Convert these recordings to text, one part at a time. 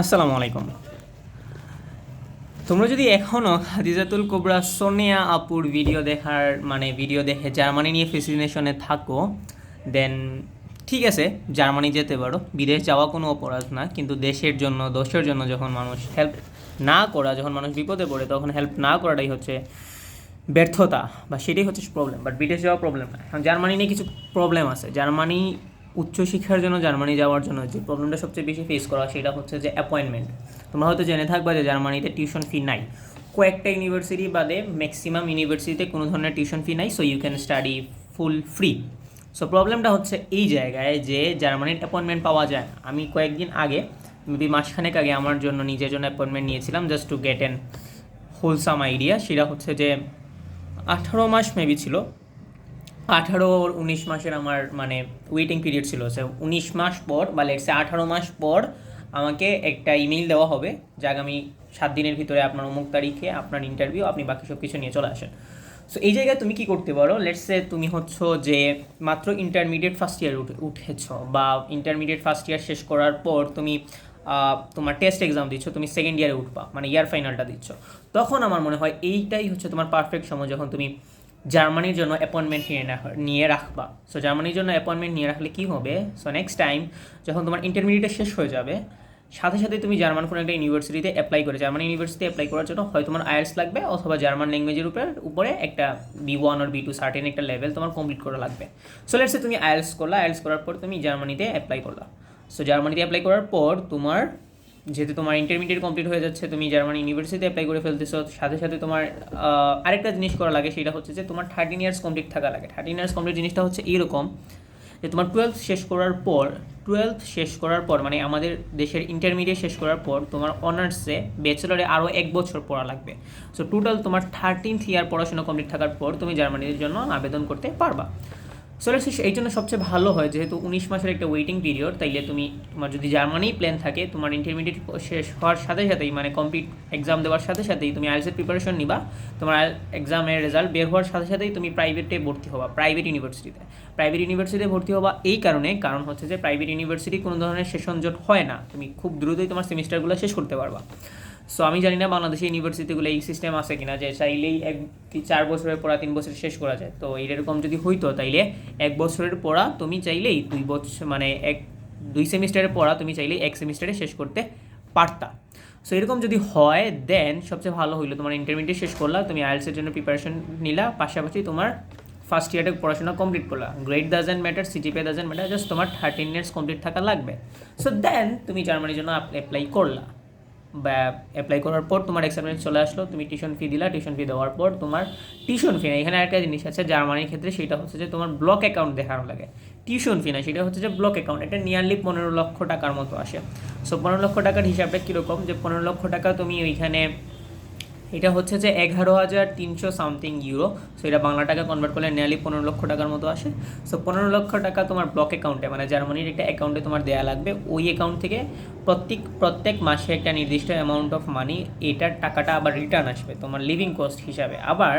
আসসালামু আলাইকুম তোমরা যদি এখনও খাদিজাতুল কোবরা সোনিয়া আপুর ভিডিও দেখার মানে ভিডিও দেখে জার্মানি নিয়ে ফেসিনেশনে থাকো দেন ঠিক আছে, জার্মানি যেতে পারো। বিদেশ যাওয়া কোনো অপরাধ না, কিন্তু দেশের জন্য দোষের জন্য যখন মানুষ হেল্প না করা, যখন মানুষ বিপদে পড়ে, তখন হেল্প না করাটাই হচ্ছে ব্যর্থতা, বা সেটাই হচ্ছে প্রবলেম বাট বিদেশ যাওয়া প্রবলেম না। জার্মানি নিয়ে কিছু প্রবলেম আছে। জার্মানি উচ্চশিক্ষার জন্য জার্মানি যাওয়ার জন্য যে প্রবলেমটা সবচেয়ে বেশি ফেস করা সেটা হচ্ছে যে অ্যাপয়েন্টমেন্ট তোমরা হয়তো জেনে থাকবা যে জার্মানিতে টিউশন ফি নাই। কয়েকটা ইউনিভার্সিটি বাদে ম্যাক্সিমাম ইউনিভার্সিটিতে কোনো ধরনের টিউশন ফি নাই so you can study full free so প্রবলেমটা হচ্ছে এই জায়গায় যে জার্মানির অ্যাপয়েন্টমেন্ট পাওয়া যায় আমি কয়েকদিন আগে মেবি মাসখানেক আগে আমার জন্য নিজের জন্য অ্যাপয়েন্টমেন্ট নিয়েছিলাম just to get an wholesome idea সেটা হচ্ছে যে আঠারো মাস মেবি ছিল। আঠারো ওর উনিশ মাসের আমার মানে ওয়েটিং পিরিয়ড ছিল। সে উনিশ মাস পর বা লেটসে আঠারো মাস পর আমাকে একটা ইমেল দেওয়া হবে যে আগামী সাত দিনের ভিতরে আপনার অমুক তারিখে আপনার ইন্টারভিউ আপনি বাকি সব কিছু নিয়ে চলে আসেন। সো এই জায়গায় তুমি কি করতে পারো? লেটসে তুমি হচ্ছ যে মাত্র ইন্টারমিডিয়েট ফার্স্ট ইয়ার উঠে উঠেছ বা ইন্টারমিডিয়েট ফার্স্ট ইয়ার শেষ করার পর তুমি তোমার টেস্ট এক্সাম দিচ্ছ, তুমি সেকেন্ড ইয়ারে উঠবা মানে ইয়ার ফাইনালটা দিচ্ছ। তখন আমার মনে হয় এইটাই হচ্ছে তোমার পারফেক্ট সময় যখন তুমি জার্মানির জন্য অ্যাপয়েন্টমেন্ট নিয়ে নিয়ে রাখবা। সো জার্মানির জন্য অ্যাপয়েন্টমেন্ট নিয়ে রাখলে কী হবে? সো নেক্সট টাইম যখন তোমার ইন্টারমিডিয়েট শেষ হয়ে যাবে, সাথে সাথে তুমি জার্মান কোনো একটা ইউনিভার্সিটিতে অ্যাপ্লাই করে জার্মান ইউনিভার্সিটি অ্যাপ্লাই করার জন্য হয় তোমার আয়ার্স লাগবে অথবা জার্মান ল্যাঙ্গুয়েজের উপরে উপরে একটা বি ওয়ান আর বি টু সার্টেন একটা লেভেল তোমার কমপ্লিট করা লাগবে। সো লেটসে তুমি আয়ার্স করলা। আয়ার্স করার পর তুমি জার্মানিতে অ্যাপ্লাই করলা। সো জার্মানিতে অ্যাপ্লাই করার পর তোমার যেহেতু তোমার ইন্টারমিডিয়েট কমপ্লিট হয়ে যাচ্ছে, তুমি জার্মানি ইউনিভার্সিটিতে অ্যাপ্লাই করে ফেলতেছো, সাথে সাথে তোমার আরেকটা জিনিস করা লাগে, সেটা হচ্ছে যে তোমার থার্টিন ইয়ার্স কমপ্লিট থাকা লাগে। থার্টিন ইয়ার্স কমপ্লিট জিনিসটা হচ্ছে এরকম যে তোমার টুয়েলভ শেষ করার পর টুয়েলভ শেষ করার পর মানে আমাদের দেশের ইন্টারমিডিয়েট শেষ করার পর, তোমার অনার্সে ব্যাচেলরে আরও এক বছর পড়া লাগবে। সো টোটাল তোমার থার্টিনথ ইয়ার পড়াশোনা কমপ্লিট থাকার পর, তুমি জার্মানির জন্য আবেদন করতে পারবা। সো লেটস এই জন্য সবচেয়ে ভালো হয়, যেহেতু উনিশ মাসের একটা ওয়েটিং পিরিয়ড তাইলে তুমি তোমার যদি জার্মানি প্ল্যান থাকে, তোমার ইন্টারমিডিয়েট শেষ হওয়ার সাথে সাথেই মানে কমপ্লিট এক্সাম দেওয়ার সাথে সাথেই তুমি আইএলসের প্রিপারেশন নিবা, তোমার এক্সামের রেজাল্ট বের হওয়ার সাথে সাথেই তুমি প্রাইভেটে ভর্তি হবা প্রাইভেট ইউনিভার্সিটিতে প্রাইভেট ইউনিভার্সিটিতে ভর্তি হবা এই কারণে, কারণ হচ্ছে যে প্রাইভেট ইউনিভার্সিটি কোনো ধরনের সেশন জট হয় না, তুমি খুব দ্রুতই তোমার সেমিস্টারগুলো শেষ করতে পারবা। সো আমি জানি না বাংলাদেশের ইউনিভার্সিটিগুলো এই সিস্টেম আছে কিনা, যে চাইলেই এক চার বছরের পড়া, তিন বছর শেষ করা যায়। তো এরকম যদি হইতো, তাইলে এক বছরের পড়া তুমি চাইলেই দুই বছর মানে এক, দুই সেমিস্টারের পড়া তুমি চাইলেই এক সেমিস্টারে শেষ করতে পারতা। সো এরকম যদি হয় দেন সবচেয়ে ভালো হইল তোমার ইন্টারমিডিয়েট শেষ করলা, তুমি আইএলসের জন্য প্রিপারেশন নিলা, পাশাপাশি তোমার ফার্স্ট ইয়ারে পড়াশোনা কমপ্লিট করলা। Grade doesn't matter CGPA doesn't matter just তোমার থার্টিন ইয়ার্স কমপ্লিট থাকা লাগবে। সো দেন তুমি জার্মানির জন্য অ্যাপ্লাই করলা। অ্যাপ্লাই করার পর তোমার এক্সামিনেশন চলে আসলো, তুমি টিউশন ফি দিলা টিউশন ফি দেওয়ার পর তোমার টিউশন ফি না এখানে একটা জিনিস আছে, জার্মানির ক্ষেত্রে সেটা হচ্ছে যে তোমার ব্লক অ্যাকাউন্ট দেখানো লাগে। টিউশন ফি না সেটা হচ্ছে যে ব্লক অ্যাকাউন্ট এটা নিয়ারলি পনেরো লক্ষ টাকার মতো আসে। সো পনেরো লক্ষ টাকার হিসাবটা কীরকম? যে পনেরো লক্ষ টাকা তুমি ওইখানে এটা হচ্ছে যে এগারো হাজার তিনশো সামথিং ইউরো সো এটা বাংলা টাকা কনভার্ট করলে নেয়ালি পনেরো লক্ষ টাকার মতো আসে। সো পনেরো লক্ষ টাকা তোমার ব্লক অ্যাকাউন্টে মানে জার্মানির একটা অ্যাকাউন্টে তোমার দেওয়া লাগবে। ওই অ্যাকাউন্ট থেকে প্রত্যেক প্রত্যেক মাসে একটা নির্দিষ্ট অ্যামাউন্ট অফ মানি এটার টাকাটা আবার রিটার্ন আসবে তোমার লিভিং কস্ট হিসাবে। আবার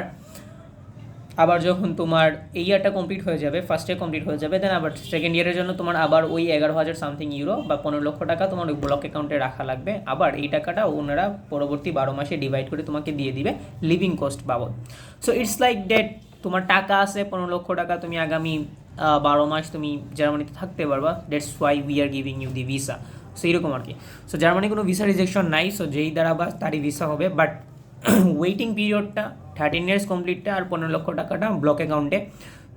আবার যখন তোমার এই ইয়ারটা কমপ্লিট হয়ে যাবে ফার্স্ট ইয়ার কমপ্লিট হয়ে যাবে দেন আবার সেকেন্ড ইয়ারের জন্য তোমার আবার ওই এগারো হাজার সামথিং ইউরো বা পনেরো লক্ষ টাকা তোমার ওই ব্লক অ্যাকাউন্টে রাখা লাগবে। আবার এই টাকাটা ওনারা পরবর্তী বারো মাসে ডিভাইড করে তোমাকে দিয়ে দিবে লিভিং কস্ট বাবদ। সো ইটস লাইক ডেট তোমার টাকা আছে, পনেরো লক্ষ টাকা তুমি আগামী বারো মাস তুমি জার্মানিতে থাকতে পারবা। That's why we are giving you the visa so এইরকম আর কি। সো জার্মানি কোনো ভিসা রিজেকশন নাই। সো যেই দ্বারা বা তারই ভিসা হবে। বাট ওয়েটিং পিরিয়ডটা থার্টিন ইয়ার্স কমপ্লিটটা আর পনেরো লক্ষ টাকাটা ব্লক অ্যাকাউন্টে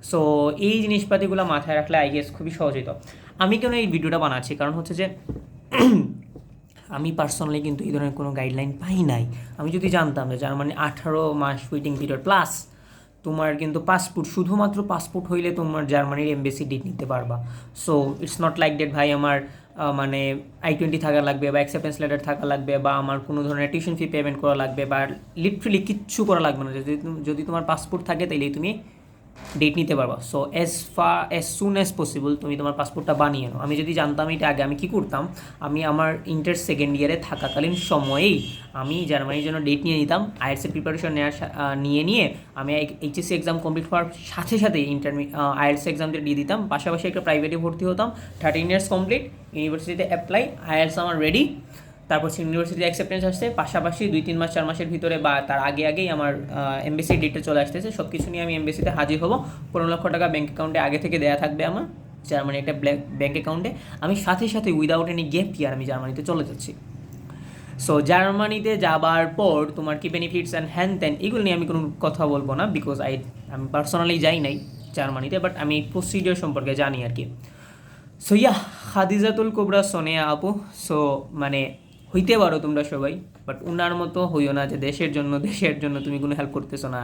সো এই জিনিসপাতিগুলো মাথায় রাখলে আই গেস খুবই সহজ হতো আমি কেন এই ভিডিওটা বানাচ্ছি? কারণ হচ্ছে যে, আমি পার্সোনালি কিন্তু এই ধরনের কোনো গাইডলাইন পাই নাই। আমি যদি জানতাম যে জার্মানি আঠারো মাস ওয়েটিং পিরিয়ড প্লাস তোমার কিন্তু পাসপোর্ট শুধুমাত্র পাসপোর্ট হইলে তোমার জার্মানির এমবেসি ডিট নিতে পারবা। So it's not like that ভাই, আমার মানে আই টোয়েন্টি থাকা লাগবে বা অ্যাকসেপ্টেন্স লেটার থাকা লাগবে বা আমার কোনো ধরনের টিউশন ফি পেমেন্ট করা লাগবে বা লিটারেলি কিচ্ছু করা লাগবে না। যদি যদি তোমার পাসপোর্ট থাকে, তাইলেই তুমি ডেট নিতে পারবা। So as far as soon as possible তুমি তোমার পাসপোর্টটা বানিয়ে নাও। আমি যদি জানতাম এটা আগে, আমি কী করতাম? আমি আমার ইন্টার সেকেন্ড ইয়ারে থাকাকালীন সময়েই আমি জার্মানির জন্য ডেট নিয়ে নিতাম। আইএলসের প্রিপারেশন নেওয়ার নিয়ে নিয়ে আমি এইচএসসি এক্সাম কমপ্লিট হওয়ার সাথে সাথে ইন্টারমি আইএলস এক্সাম দিয়ে দিতাম। পাশাপাশি একটা প্রাইভেটে ভর্তি হতাম। থার্টিন ইয়ার্স কমপ্লিট ইউনিভার্সিটিতে অ্যাপ্লাই আইএলস আমার রেডি তারপর ইউনিভার্সিটি অ্যাকসেপ্টেন্স আসছে, পাশাপাশি দুই, তিন মাস, চার মাসের ভিতরে বা তার আগে আগেই আমার এমবিসি ডেটে চলে আসতেছে। সব কিছু নিয়ে আমি এমবিসিতে হাজির হব। পনেরো লক্ষ টাকা ব্যাঙ্ক অ্যাকাউন্টে আগে থেকে দেওয়া থাকবে আমার জার্মানি একটা ব্ল্যাক ব্যাঙ্ক অ্যাকাউন্টে আমি সাথে সাথে উইদাউট এনি গেপ ইয়ার আমি জার্মানিতে চলে যাচ্ছি। সো জার্মানিতে যাবার পর তোমার কি বেনিফিটস অ্যান্ড হ্যান ত্যান এগুলো নিয়ে আমি কোনো কথা বলব না বিকজ আই আমি পার্সোনালি যাই নাই জার্মানিতে বাট আমি প্রসিডিওর সম্পর্কে জানি আর কি। সো ইয়া খাদিজাতুল কোবরা সোনিয়া আপু সো মানে হইতে পারো তোমরা সবাই বাট উনার মতো হইও না যে দেশের জন্য দেশের জন্য তুমি কোনো হেল্প করতেছো না।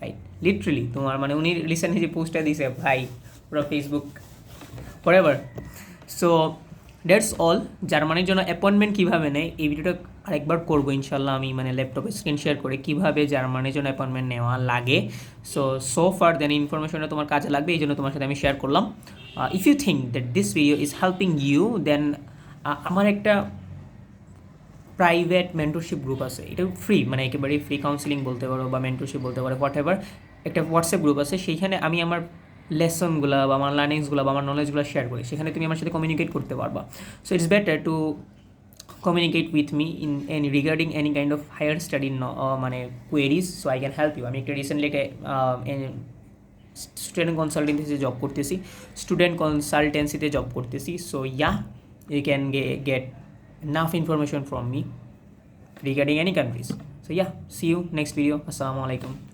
রাইট লিটারেলি তোমার মানে উনি রিসেন্টলি যে পোস্টটা দিছে, ভাই, পুরো Facebook forever so that's all জার্মানির জন্য অ্যাপয়েন্টমেন্ট কীভাবে নেয়, এই ভিডিওটা আরেকবার করব ইনশাল্লাহ আমি মানে ল্যাপটপে স্ক্রিন শেয়ার করে কীভাবে জার্মানির জন্য অ্যাপয়েন্টমেন্ট নেওয়া লাগে। সো সো ফার দেন ইনফরমেশনটা তোমার কাজে লাগবে এই জন্য তোমার সাথে আমি শেয়ার করলাম। If you think that this video is helping you then আমার একটা প্রাইভেট মেন্টরশিপ গ্রুপ আছে। এটা ফ্রি মানে একেবারে ফ্রি কাউন্সিলিং বলতে পারো বা মেন্টরশিপ বলতে পারো হোয়াট এভার একটা হোয়াটসঅ্যাপ গ্রুপ আছে, সেইখানে আমি আমার লেসনগুলো বা আমার লার্নিংসগুলো বা আমার নলেজগুলো শেয়ার করি। সেখানে তুমি আমার সাথে কমিউনিকেট করতে পারবা। So it's better to communicate with me in any regarding any kind of higher study মানে queries so I can help you আমি একটা রিসেন্টলি একটা স্টুডেন্ট কনসালটেন্সিতে জব করতেছি। স্টুডেন্ট কনসালটেন্সিতে জব করতেছি। So yeah you can get enough information from me regarding any countries. So yeah see you next video. Assalamu alaikum